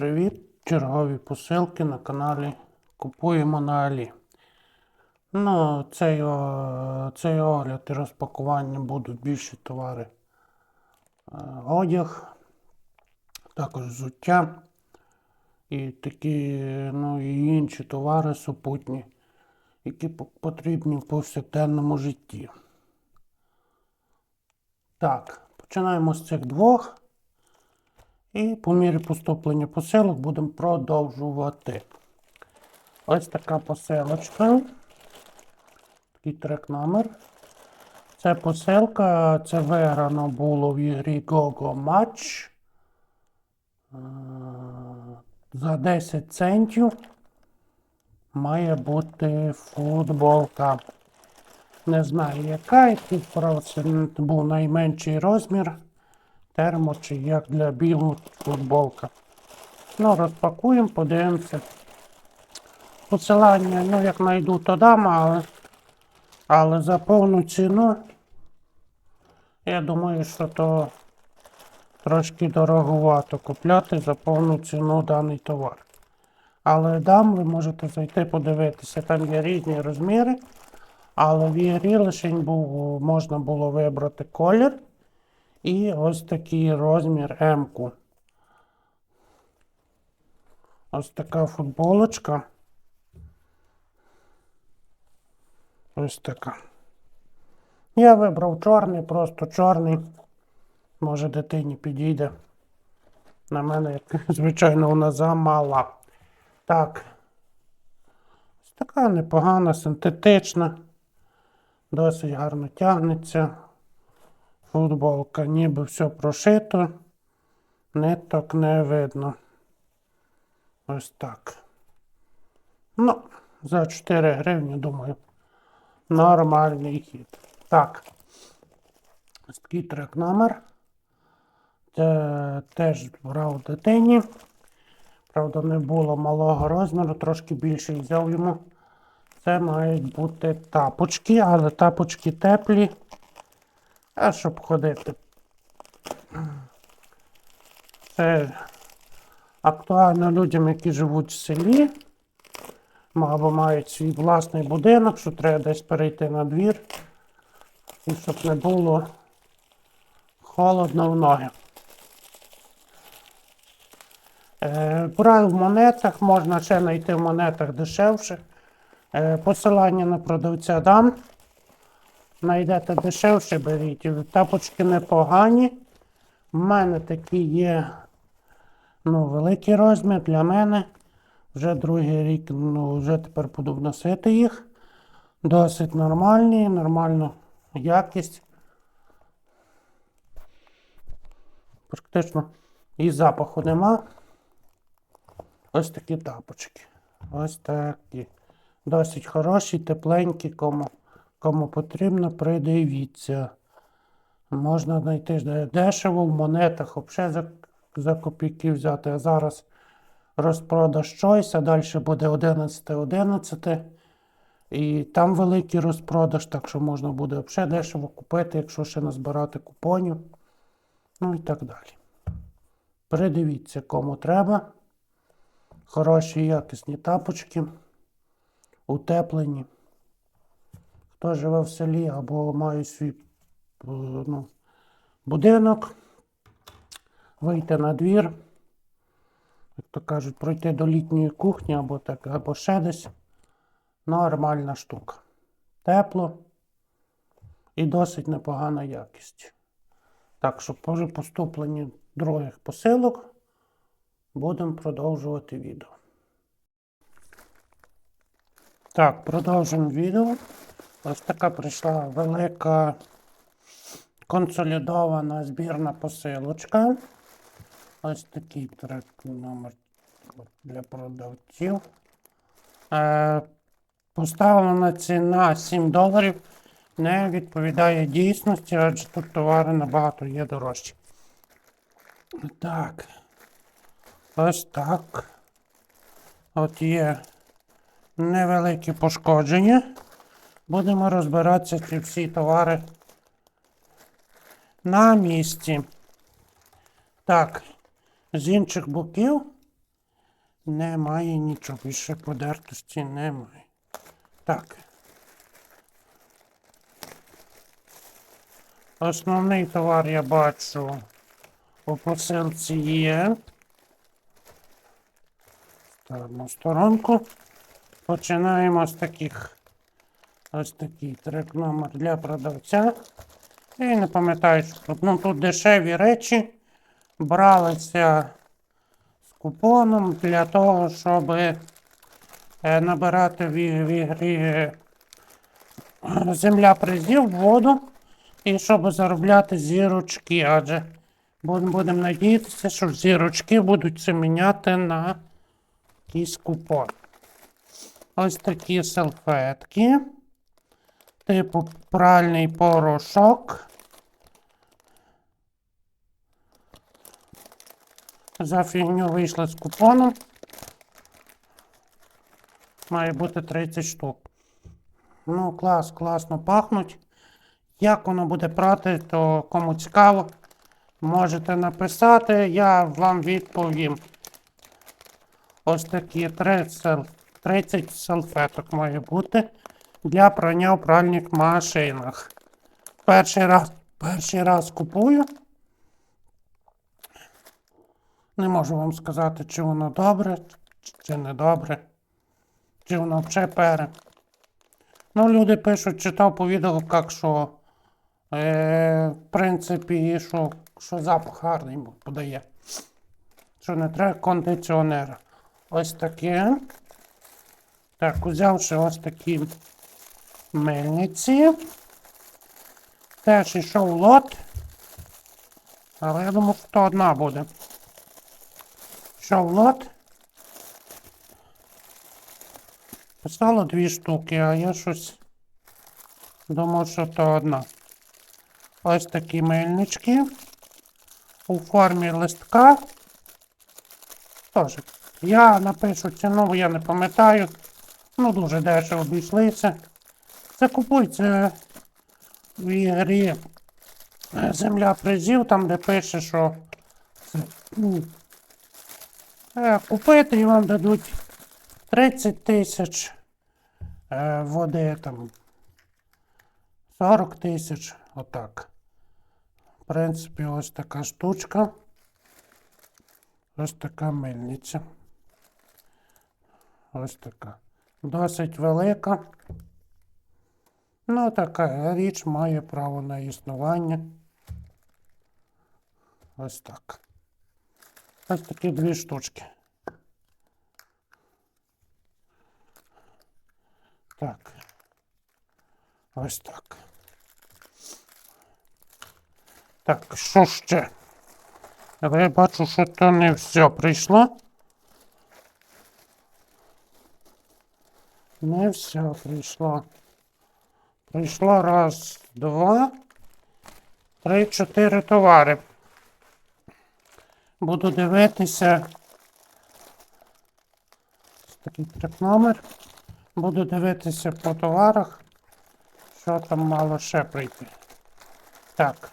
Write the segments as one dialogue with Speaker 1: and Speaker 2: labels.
Speaker 1: привіт! Чергові посилки на каналі Купуємо на Алі. Ну, цей, цей огляд і розпакування будуть більші товари. Е, Одяг, також взуття і такі, ну, і інші товари супутні, які потрібні в повсякденному житті. Так, починаємо з цих двох. І по мірі поступлення посилок будемо продовжувати. Ось така посилочка. Такий трек номер. Це посилка, це виграно було в ігрі GoGo Match. Е, За 10 центів має бути футболка. Не знаю яка, тут був найменший розмір термо чи як для білу футболка. Ну, розпакуємо, подивимося. Посилання, ну, як знайду, то дам, але, але за повну ціну. Я думаю, що то трошки дороговато купляти за повну ціну даний товар. Але дам, ви можете зайти подивитися, там є різні розміри. Але в ігрі лише можна було вибрати колір. І ось такий розмір М-ку. Ось така футболочка. Ось така. Я вибрав чорний, просто чорний. Може дитині підійде. На мене, як звичайно, вона замала. Так. Ось така непогана, синтетична. Досить гарно тягнеться. Футболка, ніби все прошито, ниток не видно. Ось так. Ну, за 4 гривні, думаю, нормальний хід. Так. Ось такий трек номер. Це теж брав дитині. Правда, не було малого розміру, трошки більший взяв йому. Це мають бути тапочки, але тапочки теплі. А щоб ходити. Це актуально людям, які живуть в селі, або мають свій власний будинок, що треба десь перейти на двір, і щоб не було холодно в ноги. Е, в монетах, можна ще знайти в монетах дешевше. Е, посилання на продавця дам. Найдете дешевше, беріть. Тапочки непогані. У мене такі є ну, великий розмір для мене. Вже другий рік, ну, вже тепер буду носити їх. Досить нормальні, нормальну якість. Практично і запаху нема. Ось такі тапочки. Ось такі. Досить хороші, тепленькі, кому, кому потрібно, придивіться. Можна знайти де- дешево в монетах, взагалі за, за копійки взяти. А зараз розпродаж щось, а далі буде 11-11. І там великий розпродаж, так що можна буде взагалі дешево купити, якщо ще назбирати купонів. Ну і так далі. Придивіться, кому треба. Хороші якісні тапочки, утеплені. Хто живе в селі або має свій е, ну, будинок, вийти на двір, як то кажуть, пройти до літньої кухні або так, або ще десь. Нормальна штука. Тепло і досить непогана якість. Так що по поступленні других посилок будемо продовжувати відео. Так, продовжуємо відео. Ось така прийшла велика консолідована збірна посилочка. Ось такий трек номер для продавців. Е, поставлена ціна 7 доларів. Не відповідає дійсності, адже тут товари набагато є дорожчі. Так. Ось так. От є невеликі пошкодження. Будемо розбиратися, чи всі товари на місці. Так, з інших боків Немає нічого, більше подертості немає. Так. Основний товар я бачу у посилці є. Ставимо сторонку. Починаємо з таких. Ось такий трек номер для продавця. І не пам'ятаю, що тут. Ну тут дешеві речі бралися з купоном для того, щоб е, набирати в, ігрі земля призів воду і щоб заробляти зірочки. Адже будемо надіятися, що зірочки будуть це міняти на якийсь купон. Ось такі салфетки. Типу пральний порошок. За фігню вийшли з купоном. Має бути 30 штук. Ну, клас, класно пахнуть. Як воно буде прати, то кому цікаво, можете написати, я вам відповім. Ось такі 30, 30 салфеток має бути для прання в пральних машинах. Перший раз, перший раз купую. Не можу вам сказати, чи воно добре, чи не добре, чи воно взагалі пере. Ну, люди пишуть, читав по відгуках, що е, в принципі, що, що запах гарний подає. Що не треба кондиціонера. Ось таке. Так, узявши ось такі мельниці. Теж йшов лот. Але я думав, що то одна буде. Йшов лот. Писало дві штуки, а я щось думав, що то одна. Ось такі мельнички. У формі листка. Тож, я напишу ціну, я не пам'ятаю. Ну, дуже дешево обійшлися. Це купується в ігрі е, Земля призів, там де пише, що ну, е, купити і вам дадуть 30 тисяч е, води там 40 тисяч, отак. В принципі, ось така штучка. Ось така мельниця. Ось така. Досить велика. Ну, така річ має право на існування. Ось так. Ось такі дві штучки. Так. Ось так. Так, що ще? Але я бачу, що то не все прийшло. Не все прийшло. Прийшло раз, два, три, чотири товари. Буду дивитися. Ось Такий трек номер. Буду дивитися по товарах, що там мало ще прийти. Так.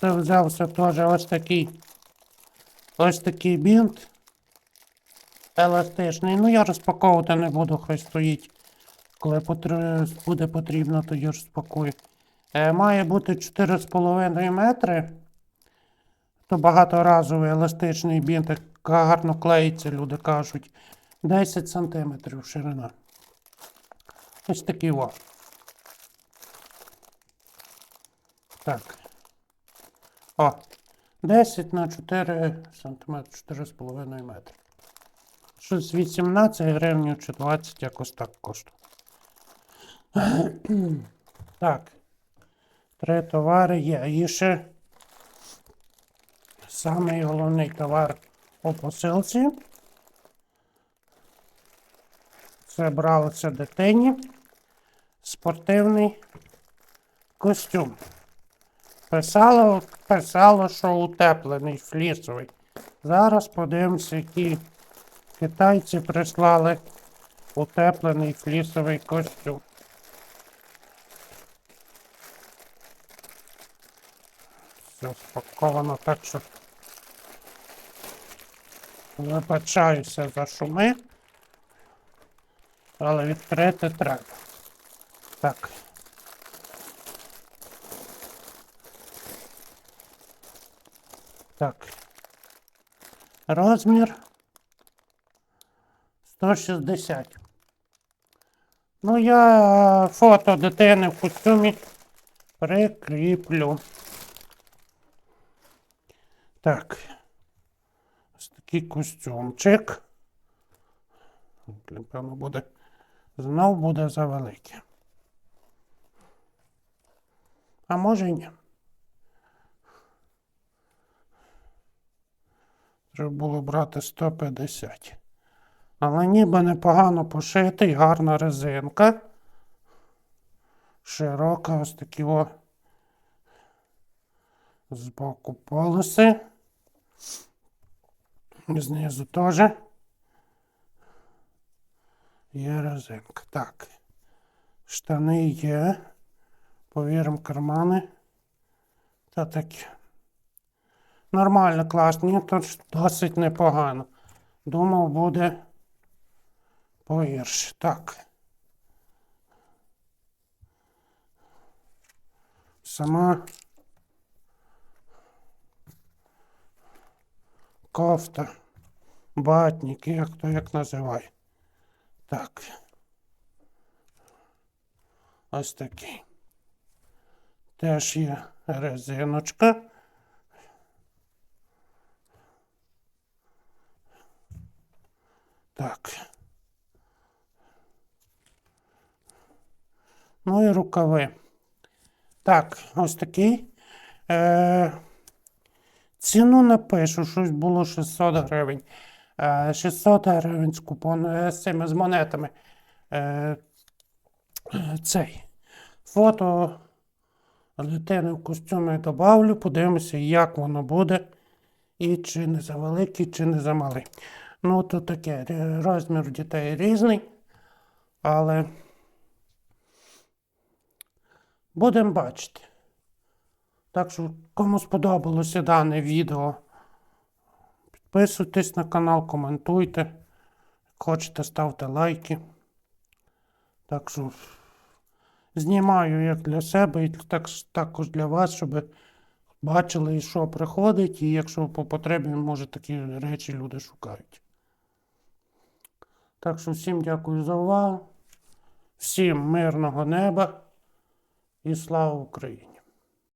Speaker 1: Це взявся теж ось такий. Ось такий бінт. Еластичний. Ну я розпаковувати не буду, хай стоїть. Коли потр- буде потрібно, то я розпакую. Е, має бути 4,5 метри. То багаторазовий еластичний бінт, гарно клеїться, люди кажуть. 10 сантиметрів ширина. Ось такий о. Так. О. 10 на 4 сантиметри, 4,5 метри. Щось 18 гривень чи 20 якось так коштує. Так. Три товари є. І ще самий головний товар у посилці. Це бралося дитині. Спортивний костюм. Писало, писало, що утеплений флісовий. Зараз подивимося, які китайці прислали утеплений флісовий костюм. Все. розпаковано, так що вибачаюся за шуми, але відкрити треба. Так. Так. Розмір 160. Ну, я фото дитини в костюмі прикріплю. Так. Ось такий костюмчик. Напевно, буде. Знов буде завелике. А може й ні. Треба було брати 150. Але ніби непогано пошитий, гарна резинка. Широка, ось такі о. Збоку полоси. Знизу теж. Є резинка. Так. Штани є. Повіримо, кармани. Та такі. Нормально, класні, тут досить непогано. Думав, буде погірше. Так. Сама кофта, батник, як то як називає. Так. Ось такий. Теж є резиночка. Так. Ну і рукави. Так, ось такий. Е, ціну напишу, щось було 600 гривень. Е, 600 гривень з купон е, з цими з монетами. Е, цей. Фото дитини в костюмі добавлю, подивимося, як воно буде. І чи не за великий, чи не за малий. Ну, то таке, розмір дітей різний, але будемо бачити. Так що, кому сподобалося дане відео, підписуйтесь на канал, коментуйте. Як Хочете, ставте лайки. Так що знімаю як для себе, і так, також для вас, щоб бачили, що приходить, і якщо по потребі, може такі речі люди шукають. Так що всім дякую за увагу. Всім мирного неба і слава Україні!